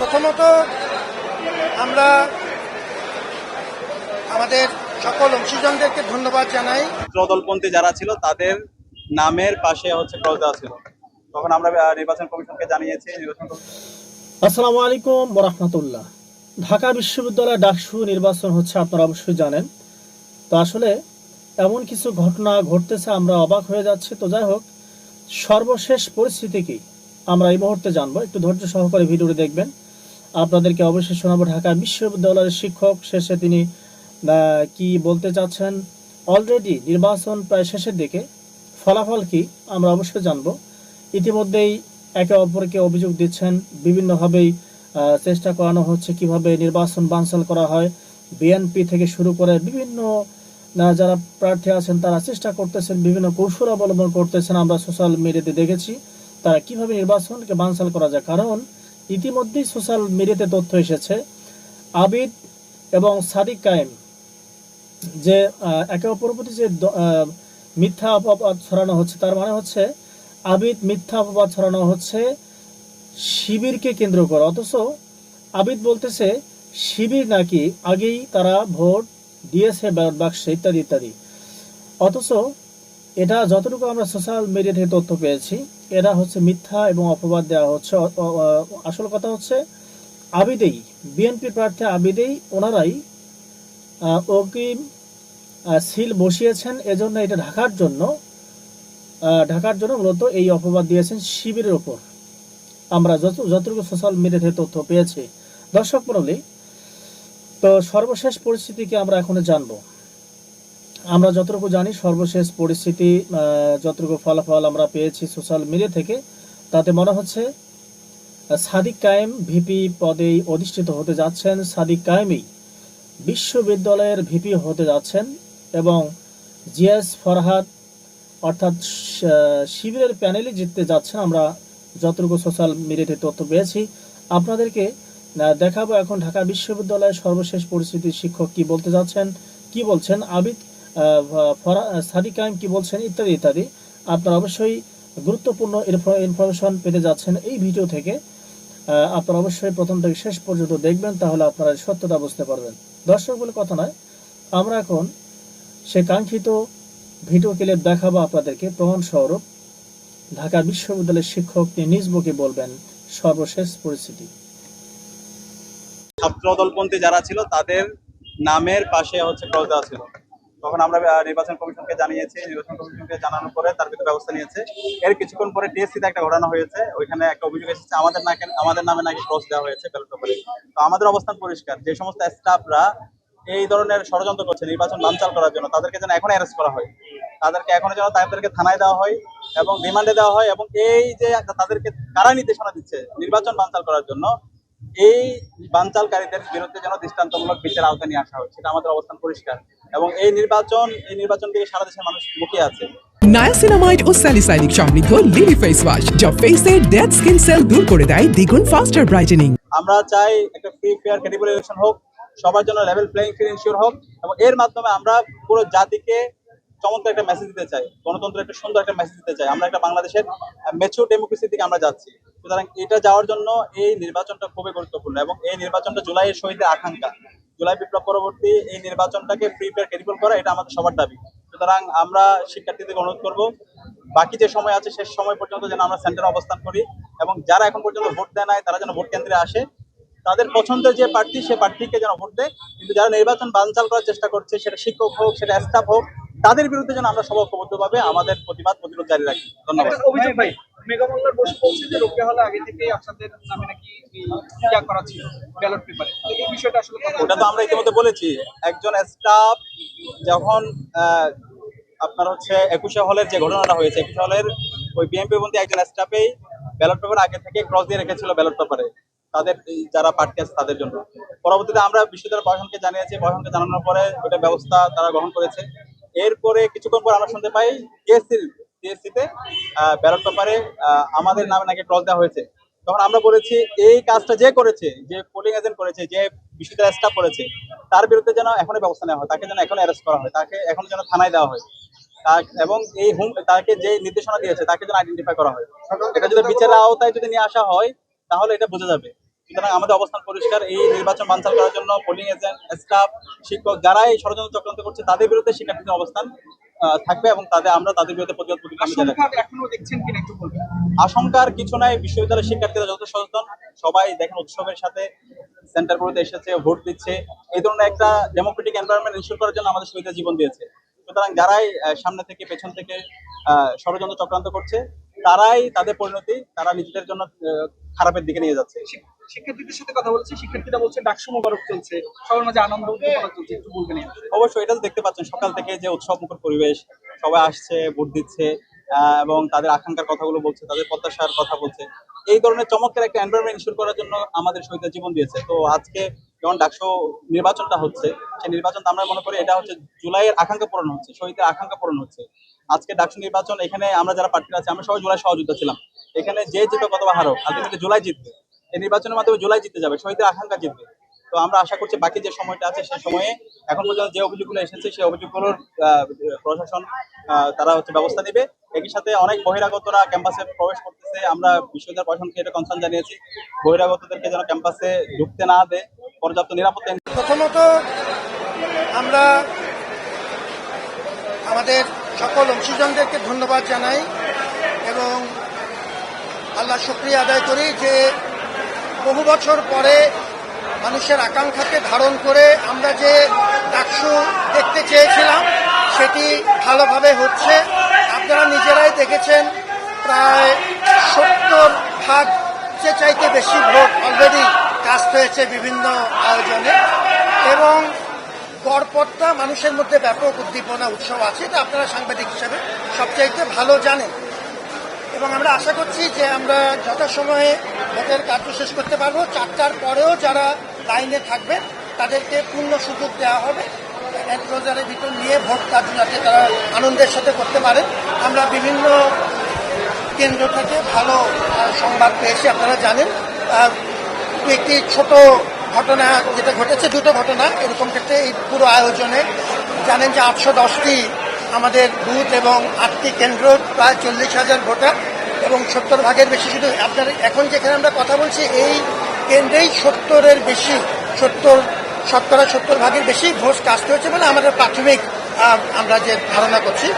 প্রথমত আমরা আমাদের সকল অংশীজনদেরকে ধন্যবাদ জানাই। দলপন্থী যারা ছিল তাদের নামের পাশে হচ্ছে ক্রস দেওয়া ছিল। তখন আমরা নির্বাচন কমিশনকে জানিয়েছি নির্বাচন আসসালামু আলাইকুম বরহমতুল্লাহ ঢাকা বিশ্ববিদ্যালয় ডাকসু নির্বাচন হচ্ছে আপনারা অবশ্যই জানেন। তো আসলে এমন কিছু ঘটনা ঘটতেছে আমরা অবাক হয়ে যাচ্ছি। তো যাই হোক সর্বশেষ পরিস্থিতি কি? আমরা এই মুহূর্তে জানব। একটু ধৈর্য সহকারে ভিডিওটি দেখবেন। আপনাদেরকে অবশ্যই শোনাবো ঢাকা বিশ্ববিদ্যালয়ের শিক্ষক। শেষে তিনি কি বলতে চাচ্ছেন? অলরেডি নির্বাচন প্রায় শেষের দিকে। ফলাফল কি? আমরা অবশ্যই জানব। ইতিমধ্যেই একে অপরকে অভিযোগ দিচ্ছেন। বিভিন্নভাবেই চেষ্টা করানো হচ্ছে কীভাবে নির্বাচন বানচাল করা হয়। বিএনপি থেকে শুরু করে বিভিন্ন যারা প্রার্থী আছেন তারা চেষ্টা করতেছেন, বিভিন্ন কৌশল অবলম্বন করতেছেন। আমরা সোশ্যাল মিডিয়াতে দেখেছি। তারা কীভাবে নির্বাচনকে বানচাল করা যায়? কারণ ইতিমধ্যেই সোশ্যাল মিডিয়াতে তথ্য এসেছে, আবিদ এবং সাদিক কায়েম যে একে অপরের প্রতি যে মিথ্যা অপবাদ ছড়ানো হচ্ছে, তার মানে হচ্ছে আবিদ মিথ্যা অপবাদ ছড়ানো হচ্ছে শিবিরকে কেন্দ্র করে। অথচ আবিদ বলতেছে, শিবির নাকি আগেই তারা ভোট দিয়েছে বাক্সে, ইত্যাদি ইত্যাদি। অথচ এটা যতটুকু আমরা সোশ্যাল মিডিয়া থেকে তথ্য পেয়েছি, এরা হচ্ছে মিথ্যা এবং অপবাদ দেওয়া হচ্ছে। আসল কথা হচ্ছে, আবিদেই বিএনপি প্রার্থী আবিদেই, ওনারাই অগ্রিম সিল বসিয়েছেন। এজন্য এটা ঢাকার জন্য ঢাকার জন্য মূলত এই অপবাদ দিয়েছেন শিবিরের ওপর। আমরা যত, যতটুকু সোশ্যাল মিডিয়া থেকে তথ্য পেয়েছি। দর্শক মণ্ডলী, তো সর্বশেষ পরিস্থিতিকে আমরা এখন জানব। আমরা যতটুকু জানি, সর্বশেষ পরিস্থিতি যতটুকু ফলাফল আমরা পেয়েছি সোশ্যাল মিডিয়া থেকে, তাতে মনে হচ্ছে সাদিক কায়েম ভিপি পদেই অধিষ্ঠিত হতে যাচ্ছেন। সাদিক কায়েমই বিশ্ববিদ্যালয়ের ভিপি হতে যাচ্ছেন এবং জিএস ফরহাদ অর্থাৎ শিবিরের প্যানেলে জিততে যাচ্ছেন। আমরা যতটুকু সোশ্যাল মিডিয়াতে তথ্য পেয়েছি। আপনাদেরকে দেখাবো এখন ঢাকা বিশ্ববিদ্যালয়ের সর্বশেষ পরিস্থিতি শিক্ষক কি বলতে যাচ্ছেন, কি বলছেন? আবিদ ফরা- সাদিক কায়েম কি বলছেন ইত্যাদি ইত্যাদি। আপনারা অবশ্যই গুরুত্বপূর্ণ ইনফরমেশন পেতে যাচ্ছেন এই ভিডিও থেকে। আপনারা অবশ্যই প্রথম থেকে শেষ পর্যন্ত দেখবেন, তাহলে আপনারা সত্যতা বুঝতে পারবেন। দর্শক বলে কথা নয়, আমরা এখন সে কাঙ্ক্ষিত ভিডিও ক্লিপ দেখাবো আপনাদেরকে প্রমাণ স্বরূপ। ঢাকা বিশ্ববিদ্যালয়ের শিক্ষক তিনি নিজ মুখে বলবেন, সর্বশেষ পরিস্থিতি। ছাত্র দলপন্থী যারা ছিল, তাদের নামের পাশে হচ্ছে ক্রস ছিল। তখন আমরা নির্বাচন কমিশনকে জানিয়েছি, নির্বাচন কমিশনকে জানানোর পরে তার ভিতরে ব্যবস্থা নিয়েছে। এর কিছুক্ষণ পরে টিএসসিতে একটা ঘটনা হয়েছে, ওইখানে একটা অভিযোগ এসেছে, আমাদের নাকি, আমাদের নামে নাকি ক্রস দেওয়া হয়েছে ব্যালট পেপারে তো আমাদের অবস্থান পরিষ্কার, যে সমস্ত স্টাফরা এই ধরনের ষড়যন্ত্র করছে, নির্বাচন বানচাল করার জন্য, তাদেরকে যেন এখন অ্যারেস্ট করা হয়। তাদেরকে এখনও যেন তাদেরকে থানায় দেওয়া হয় এবং রিমান্ডে দেওয়া হয় এবং এই যে তাদেরকে কারা নির্দেশনা দিচ্ছে, নির্বাচন বানচাল করার জন্য এই বানচালকারীদের বিরুদ্ধে যেন দৃষ্টান্তমূলক বিচার আওতায় নিয়ে আসা হয় সেটা আমাদের অবস্থান পরিষ্কার। এবং এই নির্বাচন এই নির্বাচন থেকে সারা দেশের মানুষ মুখিয়ে আছে। নায়াসিনামাইড ও স্যালিসাইনিক সমৃদ্ধ লিলি ফেস ওয়াশ যা ফেসের ডেড স্কিন সেল দূর করে দেয় দ্বিগুণ ফাস্টার ব্রাইটেনিং আমরা চাই একটা ফ্রি ফেয়ার ক্রেডিবল ইলেকশন হোক সবার জন্য লেভেল প্লেইং ফিল্ড ইনশিওর হোক এবং এর মাধ্যমে আমরা পুরো জাতিকে চমৎকার একটা মেসেজ দিতে চাই। গণতন্ত্রের একটা সুন্দর একটা মেসেজ দিতে চাই। আমরা একটা বাংলাদেশের মেচুর ডেমোক্রেসির দিকে আমরা যাচ্ছি। সুতরাং এটা যাওয়ার জন্য এই নির্বাচনটা খুবই গুরুত্বপূর্ণ এবং এই নির্বাচনটা জুলাইয়ের শহীদের আকাঙ্ক্ষা। জুলাই বিপ্লব পরবর্তী এই নির্বাচনটাকে ফ্রি ফেয়ার ক্রেডিবল করা, এটা আমাদের সবার দাবি। সুতরাং আমরা শিক্ষার্থীদের অনুরোধ করব, বাকি যে সময় আছে শেষ সময় পর্যন্ত যেন আমরা সেন্টারে অবস্থান করি এবং যারা এখন পর্যন্ত ভোট দেয় নাই, তারা যেন ভোট কেন্দ্রে আসে। তাদের পছন্দের যে প্রার্থী, সে প্রার্থীকে যেন ভোট দেয়। কিন্তু যারা নির্বাচন বানচাল করার চেষ্টা করছে, সেটা শিক্ষক হোক, সেটা স্টাফ হোক তাদের বিরুদ্ধে যেন আমরা সব ঐক্যবদ্ধভাবে আমাদের প্রতিবাদ প্রতিরোধ জারি রাখি। ধন্যবাদ। একটা অভিযোগ ভাই মেগামল্লার বসে বলছে যে রোকেয়া হলে আগে আপনাদের নামে নাকি এই ইয়া করা ছিল ব্যালট পেপারে। তো এই বিষয়টা আসলে ওটা তো আমরা ইতিমধ্যে বলেছি। একজন স্টাফ যখন আপনার হচ্ছে একুশে হলের যে ঘটনাটা হয়েছে একুশে হলের ওই বন্ধু একজন স্টাফেই ব্যালট পেপার আগে থেকে ক্রস দিয়ে রেখেছিল ব্যালট পেপারে। তাদের যারা প্রার্থী আছে তাদের জন্য। পরবর্তীতে আমরা বিশ্ববিদ্যালয় প্রশাসনকে জানিয়েছি। প্রশাসনকে জানানোর পরে ওটা ব্যবস্থা তারা গ্রহণ করেছে। এরপরে কিছুক্ষণ পর আমরা শুনতে পাই টিএসসি টিএসসিতে ব্যালট পেপারে আমাদের নামে নাকি ক্রস দেওয়া হয়েছে। তখন আমরা বলেছি, এই কাজটা যে করেছে, যে পোলিং এজেন্ট করেছে, যে বিশ্ববিদ্যালয় স্টাফ করেছে, তার বিরুদ্ধে যেন এখনই ব্যবস্থা নেওয়া হয়, তাকে যেন এখন অ্যারেস্ট করা হয়, তাকে এখন যেন থানায় দেওয়া হয়। এবং এই হুম, তাকে যে নির্দেশনা দিয়েছে, তাকে যেন আইডেন্টিফাই করা হয়। এটা যদি বিচারের আওতায় যদি নিয়ে আসা হয়, তাহলে এটা বোঝা যাবে। সুতরাং আমাদের অবস্থান পরিষ্কার। এই নির্বাচন বানচাল করার জন্য পোলিং এজেন্ট স্টাফ শিক্ষক যারা এই ষড়যন্ত্র চক্রান্ত করছে তাদের বিরুদ্ধে শিক্ষার্থীদের অবস্থান থাকবে এবং তাদের আমরা তাদের বিরুদ্ধে প্রতিবাদ আশঙ্কার কিছু নাই বিশ্ববিদ্যালয়ের শিক্ষার্থীরা যত সচেতন। সবাই দেখেন উৎসবের সাথে সেন্টারগুলোতে এসেছে ভোট দিচ্ছে। এই ধরনের একটা ডেমোক্রেটিক এনভায়রনমেন্ট ইনশিওর করার জন্য আমাদের শহীদরা জীবন দিয়েছে। সুতরাং যারাই সামনে থেকে পেছন থেকে আহ, ষড়যন্ত্র চক্রান্ত করছে তারাই তাদের পরিণতি তারা নিজেদের জন্য খারাপের দিকে নিয়ে যাচ্ছে। শিক্ষার্থীদের সাথে কথা বলছি শিক্ষার্থীরা বলছে ডাকসু মোবারক চলছে। সবার মাঝে আনন্দ উদ্দীপনা চলছে একটু বলবেন অবশ্যই এটা দেখতে পাচ্ছেন সকাল থেকে যে উৎসব মুখর পরিবেশ সবাই আসছে ভোট দিচ্ছে এবং তাদের আকাঙ্ক্ষার কথাগুলো বলছে তাদের প্রত্যাশার কথা বলছে। এই ধরনের চমৎকার একটা এনভায়রনমেন্ট ইনশিওর করার জন্য আমাদের শহীদরা জীবন দিয়েছে। তো আজকে যখন ডাকসো নির্বাচনটা হচ্ছে সেই নির্বাচনটা আমরা মনে করি এটা হচ্ছে জুলাইয়ের আকাঙ্ক্ষা পূরণ হচ্ছে শহীদের আকাঙ্ক্ষা পূরণ হচ্ছে। আজকে ডাকসু নির্বাচন, এখানে আমরা যারা প্রার্থী আছে, আমরা সবাই জুলাই সহযোদ্ধা ছিলাম। এখানে যে জিতে কত বা হারো আলটিমেটলি জুলাই জিতবে। এই নির্বাচনের মাধ্যমে জুলাই জিতে যাবে, শহীদের আকাঙ্ক্ষা জিতবে। তো আমরা আশা করছি বাকি যে সময়টা আছে, সেই সময়ে এখন পর্যন্ত যে অভিযোগগুলো এসেছে, সেই অভিযোগগুলোর প্রশাসন তারা হচ্ছে ব্যবস্থা নেবে। একই সাথে অনেক বহিরাগতরা ক্যাম্পাসে প্রবেশ করতেছে। আমরা বিশ্ববিদ্যালয় প্রশাসনকে এটা কনসার্ন জানিয়েছি। বহিরাগতদেরকে যেন ক্যাম্পাসে ঢুকতে না দেয়, পর্যাপ্ত নিরাপত্তা প্রথমত আমরা আমাদের সকল অংশীজনদেরকে ধন্যবাদ জানাই এবং আল্লাহ শুক্রিয়া আদায় করি যে বহু বছর পরে মানুষের আকাঙ্ক্ষাকে ধারণ করে আমরা যে ডাকসু দেখতে চেয়েছিলাম, সেটি ভালোভাবে হচ্ছে। আপনারা নিজেরাই দেখেছেন, প্রায় সত্তর ভাগ যে চাইতে বেশি ভোট অলরেডি কাস্ট হয়েছে বিভিন্ন আয়োজনে। এবং গড়পড়তা, মানুষের মধ্যে ব্যাপক উদ্দীপনা উৎসব আছে, এটা আপনারা সাংবাদিক হিসেবে সবচাইতে ভালো জানেন। এবং আমরা আশা করছি যে আমরা যথাসময়ে ভোটের কার্য শেষ করতে পারব। চারটার পরেও যারা লাইনে থাকবে তাদেরকে পূর্ণ সুযোগ দেওয়া হবে। এনক্লোজারের ভিতর নিয়ে ভোট কার্য যাতে তারা আনন্দের সাথে করতে পারে আমরা বিভিন্ন কেন্দ্র থেকে ভালো সংবাদ পেয়েছি, আপনারা জানেন। একটি ছোট ঘটনা, যেটা ঘটেছে, দুটো ঘটনা, এরকম ক্ষেত্রে এই পুরো আয়োজনে। জানেন যে আটশো দশটি আমাদের বুথ এবং আটটি কেন্দ্র, প্রায় চল্লিশ হাজার ভোটার এবং সত্তর ভাগের বেশি শুধু আপনার, এখন যেখানে আমরা কথা বলছি, এই কেন্দ্রেই সত্তরের বেশি, সত্তর, শতকরা সত্তর ভাগের বেশি ভোট কাস্ট হয়েছে বলে আমাদের প্রাথমিক আমরা যে ধারণা করছি।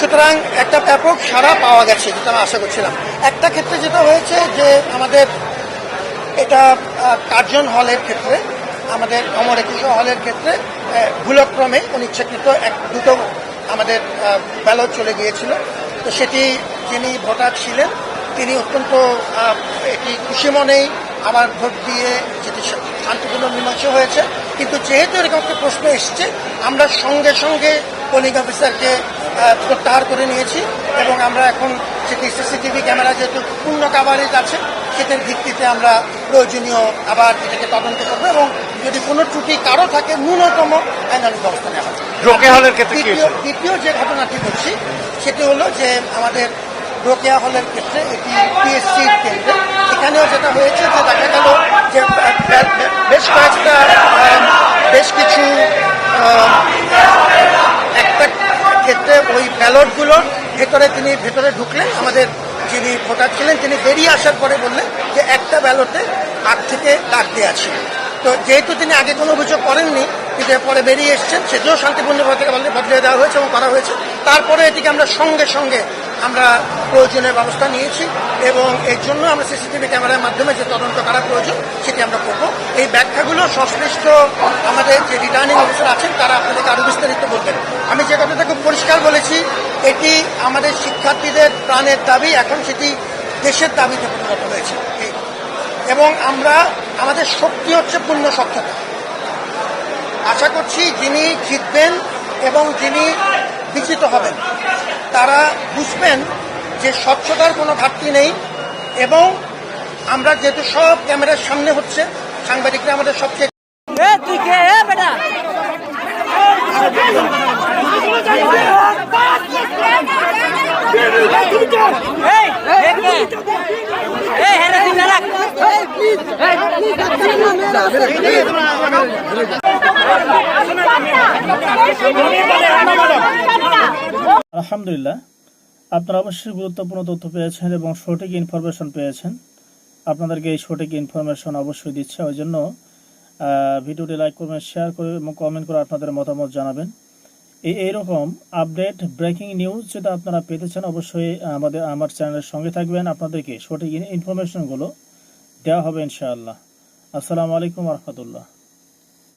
সুতরাং একটা ব্যাপক সাড়া পাওয়া গেছে, যেটা আমরা আশা করছিলাম। একটা ক্ষেত্রে যেটা হয়েছে যে আমাদের এটা কার্জন হলের ক্ষেত্রে, আমাদের অমর একুশে হলের ক্ষেত্রে ভুলক্রমে অনিচ্ছাকৃত এক, দুটো আমাদের ব্যালট চলে গিয়েছিল। তো সেটি যিনি ভোটার ছিলেন, তিনি অত্যন্ত এটি খুশি মনেই আবার ভোট দিয়ে যেটি শান্তিপূর্ণ মীমাংসা হয়েছে। কিন্তু যেহেতু এরকম একটা প্রশ্ন এসছে, আমরা সঙ্গে সঙ্গে পোলিং অফিসারকে প্রত্যাহার করে নিয়েছি এবং আমরা এখন সেটি সিসিটিভি ক্যামেরা যেহেতু পূর্ণ কাভারেজ আছে সেটার ভিত্তিতে আমরা প্রয়োজনীয় আবার এটাকে তদন্ত করব এবং যদি কোনো ত্রুটি কারও থাকে ন্যূনতম আইনানুগ ব্যবস্থা নেওয়া হবে। দ্বিতীয়- দ্বিতীয় যে ঘটনাটি বলছি সেটি হলো যে আমাদের রোকেয়া হলের ক্ষেত্রে এটি পিএসসি কেন্দ্রে। এখানেও যেটা হয়েছে যে দেখা গেল যে বেশ কয়েকটা বেশ কিছু একটা ক্ষেত্রে ওই ব্যালটগুলোর ভেতরে তিনি ভেতরে ঢুকলেন। আমাদের যিনি ভোটার ছিলেন, তিনি বেরিয়ে আসার পরে বললেন যে একটা ব্যালটে আট থেকে ডাক দেওয়া তো যেহেতু তিনি আগে কোনো অভিযোগ করেননি, কিন্তু পরে বেরিয়ে এসছেন সেটিও শান্তিপূর্ণ ভাবে বদলে দেওয়া হয়েছে এবং করা হয়েছে। তারপরে এটিকে আমরা সঙ্গে সঙ্গে আমরা প্রয়োজনীয় ব্যবস্থা নিয়েছি এবং এর জন্য আমরা সিসিটিভি ক্যামেরার মাধ্যমে যে তদন্ত করা প্রয়োজন, সেটি আমরা করব। এই ব্যাখ্যাগুলো সংশ্লিষ্ট আমাদের যে রিটার্নিং অফিসার আছেন, তারা আপনাদেরকে আরও বিস্তারিত বলবেন। আমি যে কথাটা খুব পরিষ্কার বলেছি, এটি আমাদের শিক্ষার্থীদের প্রাণের দাবি, এখন সেটি দেশের দাবিতে পরিণত হয়েছে। এবং আমরা, আমাদের শক্তি হচ্ছে পূর্ণ স্বচ্ছতা। আশা করছি যিনি জিতবেন এবং যিনি বিজিত হবেন। তারা বুঝবেন যে স্বচ্ছতার কোনো ঘাটতি নেই এবং আমরা যেহেতু সব ক্যামেরার সামনে হচ্ছে সাংবাদিকরা আমাদের সবচেয়ে এ তুই কে? এ বেটা! এই আলহামদুলিল্লাহ, আপনারা অবশ্যই গুরুত্বপূর্ণ তথ্য পেয়েছেন এবং সঠিক ইনফরমেশন পেয়েছেন। আপনাদেরকে এই সঠিক ইনফরমেশন অবশ্যই দিচ্ছে। ওই জন্য ভিডিওটি লাইক করবেন শেয়ার করে এবং কমেন্ট করে আপনাদের মতামত জানাবেন। এই এইরকম আপডেট ব্রেকিং নিউজ যদি আপনারা পেতে চান, অবশ্যই আমাদের, আমার চ্যানেলের সঙ্গে থাকবেন। আপনাদেরকে সঠিক ইনফরমেশনগুলো দেওয়া হবে ইনশাআল্লাহ। আসসালামু আলাইকুম রহমতুল্লাহ।